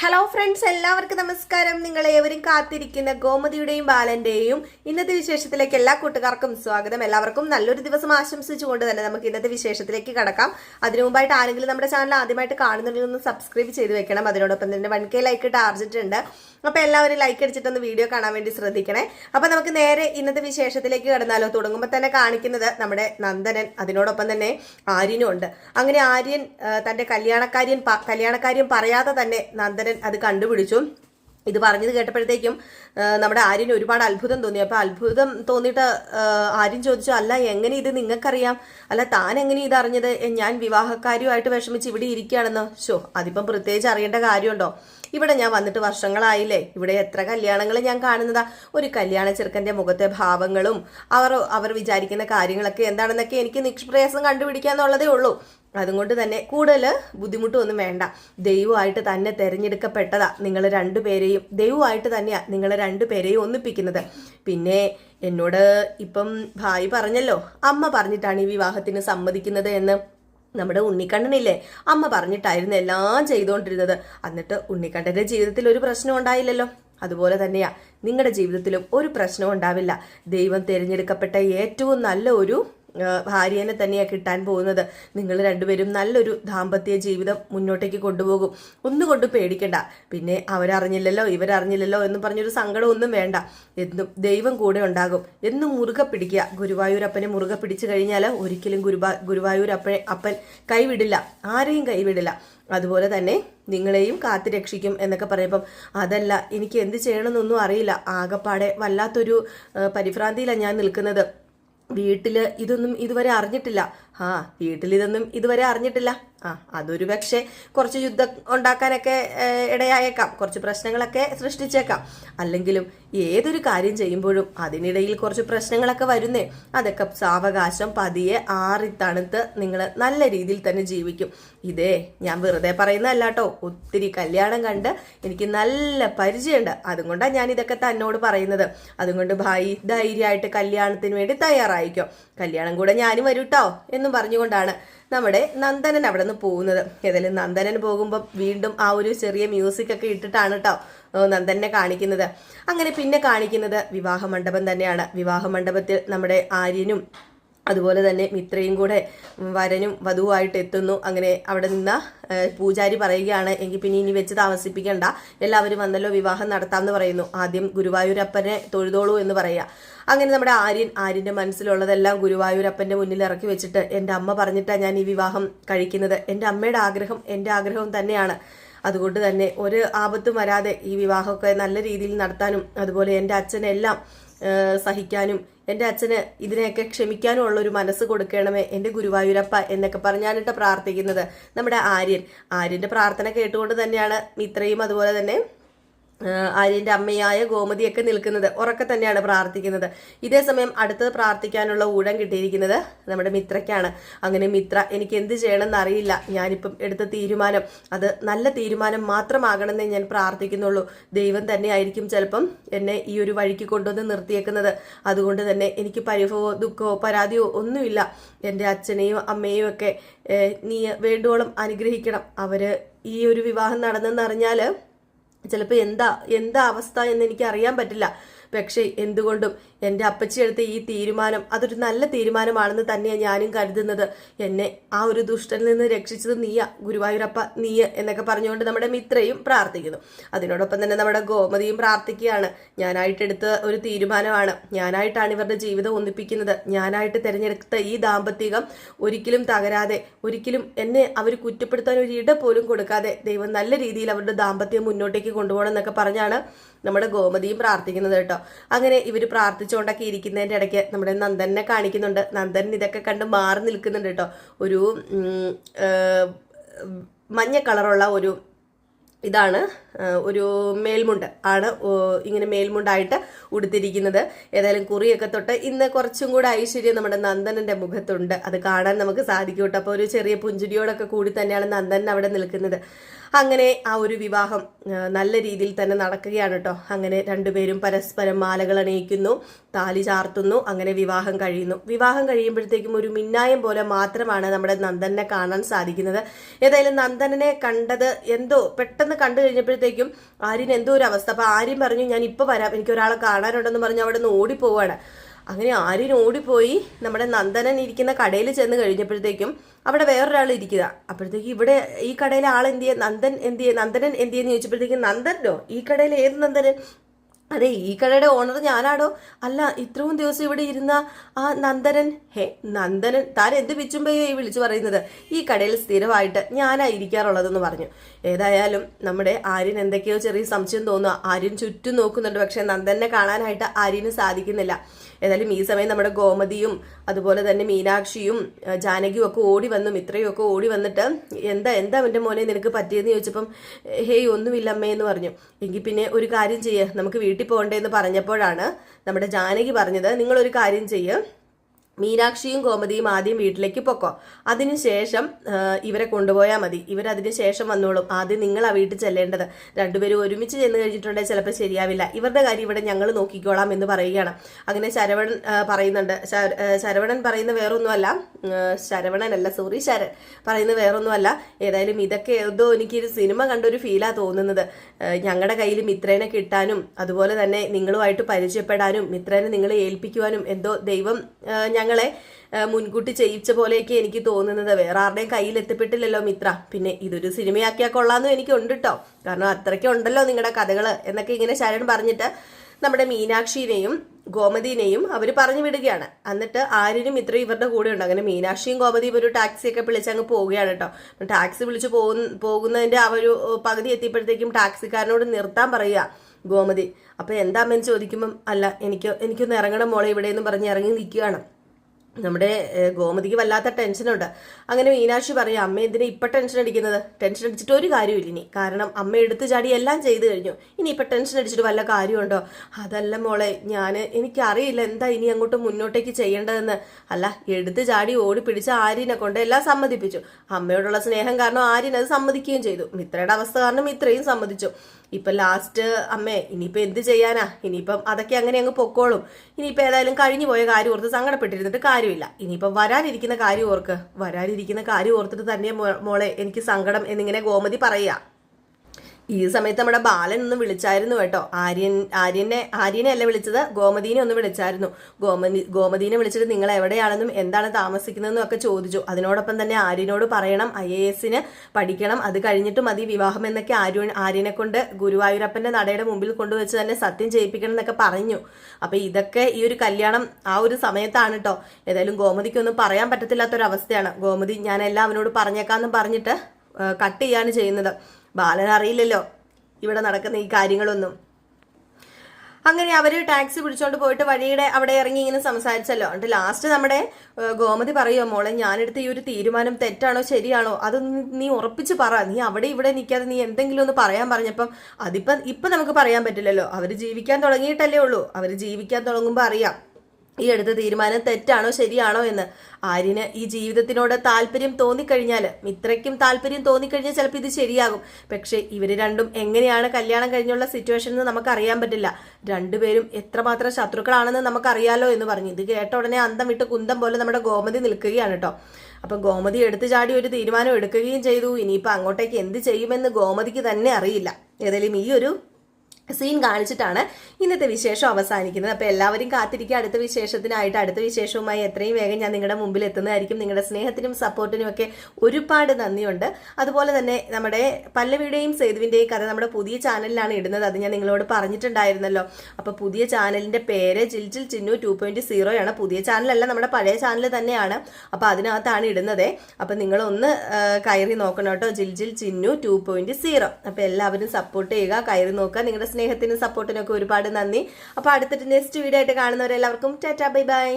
Hello friends എല്ലാവർക്കും നമസ്കാരം. നിങ്ങൾ ഏവരും കാത്തിരിക്കുന്ന ഗോമതിയുടെയും ബാലന്റെയും ഇന്നത്തെ വിശേഷത്തിലേക്ക് എല്ലാ കൂട്ടുകാർക്കും സ്വാഗതം. എല്ലാവർക്കും നല്ലൊരു ദിവസം ആശംസിച്ചുകൊണ്ട് തന്നെ നമുക്ക് ഇന്നത്തെ വിശേഷത്തിലേക്ക് കടക്കാം. അതിനു മുമ്പായിട്ട് ആരെങ്കിലും നമ്മുടെ ചാനൽ ആദ്യമായിട്ട് കാണുന്നുണ്ടെങ്കിൽ ഒന്ന് സബ്സ്ക്രൈബ് ചെയ്ത് വെക്കണം. അതിനോടൊപ്പം തന്നെ വൺ കെ ലൈക്ക് ടാർജറ്റ് ഉണ്ട് അപ്പൊ എല്ലാവരും ലൈക്ക് അടിച്ചിട്ടൊന്ന് വീഡിയോ കാണാൻ വേണ്ടി ശ്രദ്ധിക്കണേ. അപ്പൊ നമുക്ക് നേരെ ഇന്നത്തെ വിശേഷത്തിലേക്ക് കടന്നാലോ? തുടങ്ങുമ്പോൾ തന്നെ കാണിക്കുന്നത് നമ്മുടെ നന്ദനൻ അതിനോടൊപ്പം തന്നെ ആര്യനും ഉണ്ട് അങ്ങനെ ആര്യൻ തന്റെ കല്യാണക്കാര്യൻ കല്യാണക്കാര്യം പറയാതെ തന്നെ നന്ദനൻ അത് കണ്ടുപിടിച്ചു. ഇത് പറഞ്ഞത് കേട്ടപ്പോഴത്തേക്കും നമ്മുടെ ആര്യന് ഒരുപാട് അത്ഭുതം തോന്നി. അപ്പൊ അത്ഭുതം തോന്നിയിട്ട് ആര്യൻ ചോദിച്ചു അല്ല എങ്ങനെ ഇത് നിങ്ങൾക്കറിയാം? അല്ല താൻ എങ്ങനെ ഇത് അറിഞ്ഞത്? ഞാൻ വിവാഹക്കാരിയുമായിട്ട് വിഷമിച്ച് ഇവിടെ ഇരിക്കുകയാണെന്നോ? ഷോ അതിപ്പം പ്രത്യേകിച്ച് അറിയേണ്ട കാര്യമുണ്ടോ? ഇവിടെ ഞാൻ വന്നിട്ട് വർഷങ്ങളായില്ലേ? ഇവിടെ എത്ര കല്യാണങ്ങൾ ഞാൻ കാണുന്നതാ? ഒരു കല്യാണ ചെറുക്കന്റെ മുഖത്തെ ഭാവങ്ങളും അവർ അവർ വിചാരിക്കുന്ന കാര്യങ്ങളൊക്കെ എന്താണെന്നൊക്കെ എനിക്ക് നിഷ്പ്രയാസം കണ്ടുപിടിക്കാന്നുള്ളതേ ഉള്ളൂ. അതുകൊണ്ട് തന്നെ കൂടുതൽ ബുദ്ധിമുട്ടൊന്നും വേണ്ട. ദൈവമായിട്ട് തന്നെ തിരഞ്ഞെടുക്കപ്പെട്ടതാ നിങ്ങൾ രണ്ടുപേരെയും ദൈവമായിട്ട് തന്നെയാ നിങ്ങൾ രണ്ടുപേരെയും ഒന്നിപ്പിക്കുന്നത്. പിന്നെ എന്നോട് ഇപ്പം ഭായി പറഞ്ഞല്ലോ അമ്മ പറഞ്ഞിട്ടാണ് ഈ വിവാഹത്തിന് സമ്മതിക്കുന്നത് എന്ന്. നമ്മുടെ ഉണ്ണിക്കണ്ണനില്ലേ അമ്മ പറഞ്ഞിട്ടായിരുന്നു എല്ലാം ചെയ്തുകൊണ്ടിരുന്നത് എന്നിട്ട് ഉണ്ണിക്കണ്ണന്റെ ജീവിതത്തിൽ ഒരു പ്രശ്നം ഉണ്ടായില്ലല്ലോ. അതുപോലെ തന്നെയാ നിങ്ങളുടെ ജീവിതത്തിലും ഒരു പ്രശ്നവും ഉണ്ടാവില്ല. ദൈവം തിരഞ്ഞെടുക്കപ്പെട്ട ഏറ്റവും നല്ല ഒരു ഭാര്യനെ തന്നെയാണ് കിട്ടാൻ പോകുന്നത്. നിങ്ങൾ രണ്ടുപേരും നല്ലൊരു ദാമ്പത്യ ജീവിതം മുന്നോട്ടേക്ക് കൊണ്ടുപോകും. ഒന്നുകൊണ്ട് പേടിക്കണ്ട. പിന്നെ അവരറിഞ്ഞില്ലല്ലോ ഇവരറിഞ്ഞില്ലല്ലോ എന്ന് പറഞ്ഞൊരു സങ്കടം ഒന്നും വേണ്ട. എന്നും ദൈവം കൂടെ ഉണ്ടാകും. എന്നും മുറുകെ പിടിക്കുക. ഗുരുവായൂരപ്പനെ മുറുകെ പിടിച്ചു കഴിഞ്ഞാൽ ഒരിക്കലും ഗുരുവാ ഗുരുവായൂരപ്പനെ അപ്പൻ കൈവിടില്ല. ആരെയും കൈവിടില്ല. അതുപോലെ തന്നെ നിങ്ങളെയും കാത്തു രക്ഷിക്കും എന്നൊക്കെ പറയുമ്പം അതല്ല എനിക്ക് എന്ത് ചെയ്യണമെന്നൊന്നും അറിയില്ല. ആകെപ്പാടെ വല്ലാത്തൊരു പരിഭ്രാന്തിയിലാണ് ഞാൻ നിൽക്കുന്നത്. വീട്ടിൽ ഇതൊന്നും ഇതുവരെ അറിഞ്ഞിട്ടില്ല. ആ വീട്ടിൽ ഇതൊന്നും ഇതുവരെ അറിഞ്ഞിട്ടില്ല. ആ അതൊരു പക്ഷേ കുറച്ച് യുദ്ധം ഉണ്ടാക്കാനൊക്കെ ഇടയായേക്കാം. കുറച്ച് പ്രശ്നങ്ങളൊക്കെ സൃഷ്ടിച്ചേക്കാം. അല്ലെങ്കിലും ഏതൊരു കാര്യം ചെയ്യുമ്പോഴും അതിനിടയിൽ കുറച്ച് പ്രശ്നങ്ങളൊക്കെ വരുന്നേ. അതൊക്കെ സാവകാശം പതിയെ ആറി തണുത്ത് നിങ്ങൾ നല്ല രീതിയിൽ തന്നെ ജീവിക്കും. ഇതേ ഞാൻ വെറുതെ പറയുന്നതല്ല കേട്ടോ ഒത്തിരി കല്യാണം കണ്ട് എനിക്ക് നല്ല പരിചയമുണ്ട്. അതുകൊണ്ടാണ് ഞാൻ ഇതൊക്കെ തന്നോട് പറയുന്നത്. അതുകൊണ്ട് ഭായി ധൈര്യമായിട്ട് കല്യാണത്തിന് വേണ്ടി തയ്യാറായിക്കോ കല്യാണം കൂടെ ഞാനും വരൂട്ടോ കേട്ടോ എന്നും പറഞ്ഞുകൊണ്ടാണ് നമ്മുടെ നന്ദനൻ അവിടെ നിന്ന് പോകുന്നത്. ഏതായാലും നന്ദനൻ പോകുമ്പോൾ വീണ്ടും ആ ഒരു ചെറിയ മ്യൂസിക് ഒക്കെ ഇട്ടിട്ടാണ് കേട്ടോ നന്ദനെ കാണിക്കുന്നത്. അങ്ങനെ പിന്നെ കാണിക്കുന്നത് വിവാഹ മണ്ഡപം തന്നെയാണ്. വിവാഹ മണ്ഡപത്തിൽ നമ്മുടെ ആര്യനും അതുപോലെ തന്നെ മിത്രയും കൂടെ വരനും വധുവായിട്ട് എത്തുന്നു. അങ്ങനെ അവിടെ നിന്ന് പൂജാരി പറയുകയാണ് എങ്കിൽ പിന്നെ ഇനി വെച്ച് താമസിപ്പിക്കണ്ട. എല്ലാവരും വന്നല്ലോ വിവാഹം നടത്താമെന്ന് പറയുന്നു. ആദ്യം ഗുരുവായൂരപ്പനെ തൊഴുതോളൂ എന്ന് പറയുക അങ്ങനെ നമ്മുടെ ആര്യൻ ആര്യന്റെ മനസ്സിലുള്ളതെല്ലാം ഗുരുവായൂരപ്പന്റെ മുന്നിൽ ഇറക്കി വെച്ചിട്ട് എന്റെ അമ്മ പറഞ്ഞിട്ടാണ് ഞാൻ ഈ വിവാഹം കഴിക്കുന്നത്. എന്റെ അമ്മയുടെ ആഗ്രഹം എന്റെ ആഗ്രഹം തന്നെയാണ്. അതുകൊണ്ട് തന്നെ ഒരു ആപത്തും വരാതെ ഈ വിവാഹമൊക്കെ നല്ല രീതിയിൽ നടത്താനും അതുപോലെ എന്റെ അച്ഛനെല്ലാം സഹിക്കാനും എന്റെ അച്ഛന് ഇതിനെയൊക്കെ ക്ഷമിക്കാനും ഉള്ള ഒരു മനസ്സ് കൊടുക്കണമേ എന്റെ ഗുരുവായൂരപ്പ എന്നൊക്കെ പറഞ്ഞാണിട്ട് പ്രാർത്ഥിക്കുന്നത് നമ്മുടെ ആര്യൻ. ആര്യന്റെ പ്രാർത്ഥന കേട്ടുകൊണ്ട് തന്നെയാണ് മിത്രയും അതുപോലെ തന്നെ ആര്യന്റെ അമ്മയായ ഗോമതിയൊക്കെ നിൽക്കുന്നത് ഉറക്കെ തന്നെയാണ് പ്രാർത്ഥിക്കുന്നത്. ഇതേ സമയം അടുത്തത് പ്രാർത്ഥിക്കാനുള്ള ഊഴം കിട്ടിയിരിക്കുന്നത് നമ്മുടെ മിത്രയ്ക്കാണ്. അങ്ങനെ മിത്ര എനിക്ക് എന്ത് ചെയ്യണമെന്ന് അറിയില്ല. ഞാനിപ്പം എടുത്ത തീരുമാനം. അത് നല്ല തീരുമാനം മാത്രമാകണമെന്നേ ഞാൻ പ്രാർത്ഥിക്കുന്നുള്ളൂ. ദൈവം തന്നെയായിരിക്കും ചിലപ്പം എന്നെ ഈ ഒരു വഴിക്ക് കൊണ്ടുവന്ന് നിർത്തിയേക്കുന്നത്. അതുകൊണ്ട് തന്നെ എനിക്ക് പരിഭവോ ദുഃഖമോ പരാതിയോ ഒന്നുമില്ല. എന്റെ അച്ഛനെയും അമ്മയും ഒക്കെ നീ വേണ്ടുവോളം അനുഗ്രഹിക്കണം. അവർ ഈ ഒരു വിവാഹം നടന്നെന്നറിഞ്ഞാൽ ചിലപ്പോൾ എന്താ എന്താ അവസ്ഥ എന്ന് എനിക്ക് അറിയാൻ പറ്റില്ല. പക്ഷേ എന്തുകൊണ്ടും എന്റെ അപ്പച്ചി എടുത്ത ഈ തീരുമാനം അതൊരു നല്ല തീരുമാനമാണെന്ന് തന്നെയാണ് ഞാനും കരുതുന്നത്. എന്നെ ആ ഒരു ദുഷ്ടനിൽ നിന്ന് രക്ഷിച്ചത് നീയ ഗുരുവായൂരപ്പ നീയ എന്നൊക്കെ പറഞ്ഞുകൊണ്ട് നമ്മുടെ മിത്രയും പ്രാർത്ഥിക്കുന്നു. അതിനോടൊപ്പം തന്നെ നമ്മുടെ ഗോമതിയും പ്രാർത്ഥിക്കുകയാണ്. ഞാനായിട്ടെടുത്ത ഒരു തീരുമാനമാണ്. ഞാനായിട്ടാണ് ഇവരുടെ ജീവിതം ഒന്നിപ്പിക്കുന്നത്. ഞാനായിട്ട് തിരഞ്ഞെടുത്ത ഈ ദാമ്പത്തികം ഒരിക്കലും തകരാതെ ഒരിക്കലും എന്നെ അവർ കുറ്റപ്പെടുത്താൻ ഒരു ഇട പോലും കൊടുക്കാതെ ദൈവം നല്ല രീതിയിൽ അവരുടെ ദാമ്പത്യം മുന്നോട്ടേക്ക് കൊണ്ടുപോകണം എന്നൊക്കെ പറഞ്ഞാണ് നമ്മുടെ ഗോമതിയും പ്രാർത്ഥിക്കുന്നത് കേട്ടോ. അങ്ങനെ ഇവർ പ്രാർത്ഥിച്ചുകൊണ്ടൊക്കെ ഇരിക്കുന്നതിന്റെ ഇടയ്ക്ക് നമ്മുടെ നന്ദനെ കാണിക്കുന്നുണ്ട്. നന്ദൻ ഇതൊക്കെ കണ്ട് മാറി നിൽക്കുന്നുണ്ട് കേട്ടോ. ഒരു മഞ്ഞ കളറുള്ള ഒരു ഇതാണ് ഒരു മേൽമുണ്ട് ആണ് ഇങ്ങനെ മേൽമുണ്ടായിട്ട് ഉടുത്തിരിക്കുന്നത്. ഏതായാലും കുറിയൊക്കെ തൊട്ട് ഇന്ന് കുറച്ചും കൂടെ ഐശ്വര്യം നമ്മുടെ നന്ദനന്റെ മുഖത്തുണ്ട്. അത് കാണാൻ നമുക്ക് സാധിക്കും കേട്ടോ. അപ്പോൾ ഒരു ചെറിയ പുഞ്ചിരിയോടൊക്കെ കൂടി തന്നെയാണ് നന്ദൻ അവിടെ നിൽക്കുന്നത്. അങ്ങനെ ആ ഒരു വിവാഹം നല്ല രീതിയിൽ തന്നെ നടക്കുകയാണ് കേട്ടോ. അങ്ങനെ രണ്ടുപേരും പരസ്പരം മാലകൾ അണിയിക്കുന്നു താലി ചാർത്തുന്നു അങ്ങനെ വിവാഹം കഴിയുന്നു. വിവാഹം കഴിയുമ്പോഴത്തേക്കും ഒരു മിന്നായം പോലെ മാത്രമാണ് നമ്മുടെ നന്ദനെ കാണാൻ സാധിക്കുന്നത്. ഏതായാലും നന്ദനെ കണ്ടത് എന്തോ പെട്ടെന്ന് കണ്ടു കഴിഞ്ഞപ്പോഴത്തേക്കും ആര്യൻ എന്തോ ഒരു അവസ്ഥ. അപ്പൊ ആര്യൻ പറഞ്ഞു ഞാൻ ഇപ്പൊ വരാം. എനിക്ക് ഒരാളെ കാണാനുണ്ടെന്ന് പറഞ്ഞ് അവിടെ നിന്ന് ഓടിപ്പോവാണ്. അങ്ങനെ ആര്യൻ ഓടിപ്പോയി. നമ്മുടെ നന്ദനൻ ഇരിക്കുന്ന കടയിൽ ചെന്ന് കഴിഞ്ഞപ്പോഴത്തേക്കും അവിടെ വേറൊരാൾ ഇരിക്കുക. അപ്പോഴത്തേക്ക് ഇവിടെ ഈ കടയിലെ ആൾ എന്ത് ചെയ്യുക നന്ദൻ എന്ത് ചെയ്യുക നന്ദനൻ എന്ത് ചെയ്യുന്ന ചോദിച്ചപ്പോഴത്തേക്കും നന്ദനോ ഈ കടയിൽ ഏത് നന്ദനൻ? അതെ ഈ കടയുടെ ഓണർ ഞാനാടോ? അല്ല ഇത്രയും ദിവസം ഇവിടെ ഇരുന്ന ആ നന്ദനൻ ഹേ നന്ദനൻ താൻ എന്ത് പിച്ചുമ്പയോ ഈ വിളിച്ചു പറയുന്നത്? ഈ കടയിൽ സ്ഥിരമായിട്ട് ഞാനാ ഇരിക്കാറുള്ളതെന്ന് പറഞ്ഞു. ഏതായാലും നമ്മുടെ ആര്യൻ എന്തൊക്കെയോ ചെറിയ സംശയം തോന്നുക ആര്യൻ ചുറ്റും നോക്കുന്നുണ്ട് പക്ഷെ നന്ദനെ കാണാനായിട്ട് ആര്യന് സാധിക്കുന്നില്ല. ഏതായാലും ഈ സമയം നമ്മുടെ ഗോമതിയും അതുപോലെ തന്നെ മീനാക്ഷിയും ജാനകിയും ഒക്കെ ഓടി വന്നു മിത്രയും ഒക്കെ ഓടി വന്നിട്ട് എന്താ എന്താ എന്റെ മോനെ നിനക്ക് പറ്റിയെന്ന് ചോദിച്ചപ്പം ഹേയ് ഒന്നുമില്ല അമ്മേ എന്ന് പറഞ്ഞു. എങ്കിൽ പിന്നെ ഒരു കാര്യം ചെയ്യുക നമുക്ക് വീട്ടിൽ പോകണ്ടേ എന്ന് പറഞ്ഞപ്പോഴാണ് നമ്മുടെ ജാനകി പറഞ്ഞത് നിങ്ങളൊരു കാര്യം ചെയ്യുക മീനാക്ഷിയും കോമതിയും ആദ്യം വീട്ടിലേക്ക് പൊക്കോ. അതിനുശേഷം ഇവരെ കൊണ്ടുപോയാൽ മതി. ഇവരതിന് ശേഷം വന്നോളും. ആദ്യം നിങ്ങൾ ആ വീട്ടിൽ ചെല്ലേണ്ടത്. രണ്ടുപേരും ഒരുമിച്ച് ചെന്ന് കഴിഞ്ഞിട്ടുണ്ടെങ്കിൽ ചിലപ്പോൾ ശരിയാവില്ല. ഇവരുടെ കാര്യം ഇവിടെ ഞങ്ങൾ നോക്കിക്കോളാം എന്ന് പറയുകയാണ്. അങ്ങനെ ശരവണൻ പറയുന്നുണ്ട്. ശരവണൻ പറയുന്ന വേറൊന്നുമല്ല. ശരവണനല്ല സോറി ശരൺ. പറയുന്നത് വേറൊന്നുമല്ല. ഏതായാലും ഇതൊക്കെ ഏതോ എനിക്കൊരു സിനിമ കണ്ടൊരു ഫീലാ തോന്നുന്നത്. ഞങ്ങളുടെ കയ്യിൽ മിത്രേനെ കിട്ടാനും അതുപോലെ തന്നെ നിങ്ങളുമായിട്ട് പരിചയപ്പെടാനും മിത്രേനെ നിങ്ങളെ ഏൽപ്പിക്കുവാനും എന്തോ ദൈവം ഞങ്ങളെ മുൻകൂട്ടി ചെയ്യിച്ച പോലെയൊക്കെ എനിക്ക് തോന്നുന്നത്. വേറെ ആരുടെയും കയ്യിൽ എത്തിപ്പെട്ടില്ലല്ലോ മിത്ര. പിന്നെ ഇതൊരു സിനിമയാക്കിയാൽ കൊള്ളാമെന്നും എനിക്കുണ്ട് കേട്ടോ കാരണം അത്രയ്ക്ക് ഉണ്ടല്ലോ നിങ്ങളുടെ കഥകൾ എന്നൊക്കെ ഇങ്ങനെ ശരൺ പറഞ്ഞിട്ട് നമ്മുടെ മീനാക്ഷിനെയും ഗോമതിനെയും അവർ പറഞ്ഞു വിടുകയാണ്. എന്നിട്ട് ആര്യനും ഇത്ര ഇവരുടെ കൂടെ ഉണ്ട്. അങ്ങനെ മീനാക്ഷിയും ഗോമതിയും ഒരു ടാക്സി ഒക്കെ വിളിച്ച് അങ്ങ് പോവുകയാണ് കേട്ടോ. ടാക്സി വിളിച്ച് പോകുന്ന പോകുന്നതിന്റെ ആ ഒരു പകുതി എത്തിയപ്പോഴത്തേക്കും ടാക്സിക്കാരനോട് നിർത്താൻ പറയുക ഗോമതി. അപ്പൊ എന്താ അമ്മ ചോദിക്കുമ്പം അല്ല എനിക്ക് എനിക്കൊന്ന് ഇറങ്ങണം മോളെ ഇവിടെ എന്ന് പറഞ്ഞ് ഇറങ്ങി നിൽക്കുകയാണ്. നമ്മുടെ ഗോമതിക്ക് വല്ലാത്ത ടെൻഷനുണ്ട്. അങ്ങനെ മീനാക്ഷി പറയും അമ്മ എന്തിനാ ഇപ്പൊ ടെൻഷൻ അടിക്കുന്നത്? ടെൻഷൻ അടിച്ചിട്ട് ഒരു കാര്യമില്ല ഇനി. കാരണം അമ്മ എടുത്തു ചാടി എല്ലാം ചെയ്തു കഴിഞ്ഞു. ഇനി ഇപ്പൊ ടെൻഷൻ അടിച്ചിട്ട് വല്ല കാര്യമുണ്ടോ? അതല്ല മോളെ ഞാൻ എനിക്കറിയില്ല എന്താ ഇനി അങ്ങോട്ട് മുന്നോട്ടേക്ക് ചെയ്യേണ്ടതെന്ന്. അല്ല എടുത്തു ചാടി ഓടി പിടിച്ച ആര്യനെ കൊണ്ട് എല്ലാം സമ്മതിപ്പിച്ചു. അമ്മയോടുള്ള സ്നേഹം കാരണം ആര്യൻ അത് സമ്മതിക്കുകയും ചെയ്തു. മിത്രയുടെ അവസ്ഥ കാരണം ഇത്രയും സമ്മതിച്ചു. ഇപ്പൊ ലാസ്റ്റ് അമ്മേ ഇനിയിപ്പോ എന്ത് ചെയ്യാനാ? ഇനിയിപ്പം അതൊക്കെ അങ്ങനെ അങ്ങ് പൊക്കോളും. ഇനിയിപ്പോ ഏതായാലും കഴിഞ്ഞു പോയ കാര്യം ഓർത്ത് സങ്കടപ്പെട്ടിരുന്നിട്ട് കാര്യമില്ല. ഇനിയിപ്പം വരാനിരിക്കുന്ന കാര്യം ഓർക്ക്. വരാനിരിക്കുന്ന കാര്യം ഓർത്തിട്ട് തന്നെ മോളെ എനിക്ക് സങ്കടം എന്നിങ്ങനെ ഗോമതി പറയുക. ഈ സമയത്ത് നമ്മുടെ ബാലൻ ഒന്ന് വിളിച്ചായിരുന്നു കേട്ടോ. ആര്യൻ ആര്യനെ ആര്യനെ അല്ല വിളിച്ചത് ഗോമതീനെ ഒന്ന് വിളിച്ചായിരുന്നു. ഗോമതി ഗോമതീനെ വിളിച്ചിട്ട് നിങ്ങൾ എവിടെയാണെന്നും എന്താണ് താമസിക്കുന്നതെന്നും ഒക്കെ ചോദിച്ചു. അതിനോടൊപ്പം തന്നെ ആര്യനോട് പറയണം ഐ എ എസിന് പഠിക്കണം അത് കഴിഞ്ഞിട്ട് മതി വിവാഹം എന്നൊക്കെ ആര്യൻ ആര്യനെ കൊണ്ട് ഗുരുവായൂരപ്പന്റെ നടയുടെ മുമ്പിൽ കൊണ്ടുവച്ച് തന്നെ സത്യം ചെയ്യിപ്പിക്കണം എന്നൊക്കെ പറഞ്ഞു. അപ്പൊ ഇതൊക്കെ ഈ ഒരു കല്യാണം ആ ഒരു സമയത്താണ് കേട്ടോ. ഏതായാലും ഗോമതിക്കൊന്നും പറയാൻ പറ്റത്തില്ലാത്തൊരവസ്ഥയാണ്. ഗോമതി ഞാൻ എല്ലാം അവനോട് പറഞ്ഞേക്കാന്നും പറഞ്ഞിട്ട് കട്ട് ചെയ്യാണ് ചെയ്യുന്നത്. ബാലൻ അറിയില്ലല്ലോ. ഇവിടെ നടക്കുന്ന ഈ കാര്യങ്ങളൊന്നും. അങ്ങനെ അവർ ടാക്സി പിടിച്ചോണ്ട് പോയിട്ട് വഴിയുടെ അവിടെ ഇറങ്ങി ഇങ്ങനെ സംസാരിച്ചല്ലോ. എന്നിട്ട് ലാസ്റ്റ് നമ്മുടെ ഗോമതി പറയുമോ മോളെ ഞാനെടുത്ത ഈ ഒരു തീരുമാനം തെറ്റാണോ ശരിയാണോ? അത് നീ ഉറപ്പിച്ച് പറ. നീ അവിടെ ഇവിടെ നിൽക്കാതെ നീ എന്തെങ്കിലും ഒന്ന് പറയാൻ പറഞ്ഞപ്പം അതിപ്പം ഇപ്പം നമുക്ക് പറയാൻ പറ്റില്ലല്ലോ. അവർ ജീവിക്കാൻ തുടങ്ങിയിട്ടല്ലേ ഉള്ളൂ. അവർ ജീവിക്കാൻ തുടങ്ങുമ്പോൾ അറിയാം. ഈ എടുത്ത തീരുമാനം തെറ്റാണോ ശരിയാണോ എന്ന്. ആര്യന് ഈ ജീവിതത്തിനോട് താല്പര്യം തോന്നിക്കഴിഞ്ഞാൽ മിത്രയ്ക്കും താല്പര്യം തോന്നിക്കഴിഞ്ഞാൽ ചിലപ്പോൾ ഇത് ശരിയാകും. പക്ഷേ ഇവർ രണ്ടും എങ്ങനെയാണ് കല്യാണം കഴിഞ്ഞുള്ള സിറ്റുവേഷൻ എന്ന് നമുക്ക് അറിയാൻ പറ്റില്ല. രണ്ടുപേരും എത്രമാത്രം ശത്രുക്കളാണെന്ന് നമുക്കറിയാലോ എന്ന് പറഞ്ഞു. ഇത് കേട്ട ഉടനെ അന്തം വിട്ട് കുന്തം പോലെ നമ്മുടെ ഗോമതി നിൽക്കുകയാണ് കേട്ടോ. അപ്പൊ ഗോമതി എടുത്തു ചാടി ഒരു തീരുമാനം എടുക്കുകയും ചെയ്തു. ഇനിയിപ്പോ അങ്ങോട്ടേക്ക് എന്ത് ചെയ്യുമെന്ന് ഗോമതിക്ക് തന്നെ അറിയില്ല. ഏതായാലും ഈ ഒരു സീൻ കാണിച്ചിട്ടാണ് ഇന്നത്തെ വിശേഷം അവസാനിക്കുന്നത്. അപ്പോൾ എല്ലാവരും കാത്തിരിക്കുക. അടുത്ത വിശേഷത്തിനായിട്ട് അടുത്ത വിശേഷവുമായി എത്രയും വേഗം ഞാൻ നിങ്ങളുടെ മുമ്പിൽ എത്തുന്നതായിരിക്കും. നിങ്ങളുടെ സ്നേഹത്തിനും സപ്പോർട്ടിനും ഒക്കെ ഒരുപാട് നന്ദിയുണ്ട്. അതുപോലെ തന്നെ നമ്മുടെ പല്ലവിയുടെയും സേതുവിന്റെയും കഥ നമ്മുടെ പുതിയ ചാനലിലാണ് ഇടുന്നത്. അത് ഞാൻ നിങ്ങളോട് പറഞ്ഞിട്ടുണ്ടായിരുന്നല്ലോ. അപ്പോൾ പുതിയ ചാനലിന്റെ പേര് ജിൽ ജിൽ ചിന്നു ടു പോയിന്റ് സീറോയാണ് പുതിയ ചാനലല്ല നമ്മുടെ പഴയ ചാനൽ തന്നെയാണ്. അപ്പോൾ അതിനകത്താണ് ഇടുന്നത്. അപ്പോൾ നിങ്ങളൊന്ന് കയറി നോക്കണം കേട്ടോ. ജിൽ ജിൽ ചിന്നു ടു പോയിന്റ് സീറോ. അപ്പോൾ എല്ലാവരും സപ്പോർട്ട് ചെയ്യുക കയറി നോക്കുക. നിങ്ങളുടെ സ്നേഹത്തിനും സപ്പോർട്ടിനും ഒക്കെ ഒരുപാട് നന്ദി. അപ്പോൾ അടുത്തിട്ട് നെക്സ്റ്റ് വീഡിയോ ആയിട്ട് കാണുന്നവരെല്ലാവർക്കും ടാറ്റാ ബൈ ബൈ.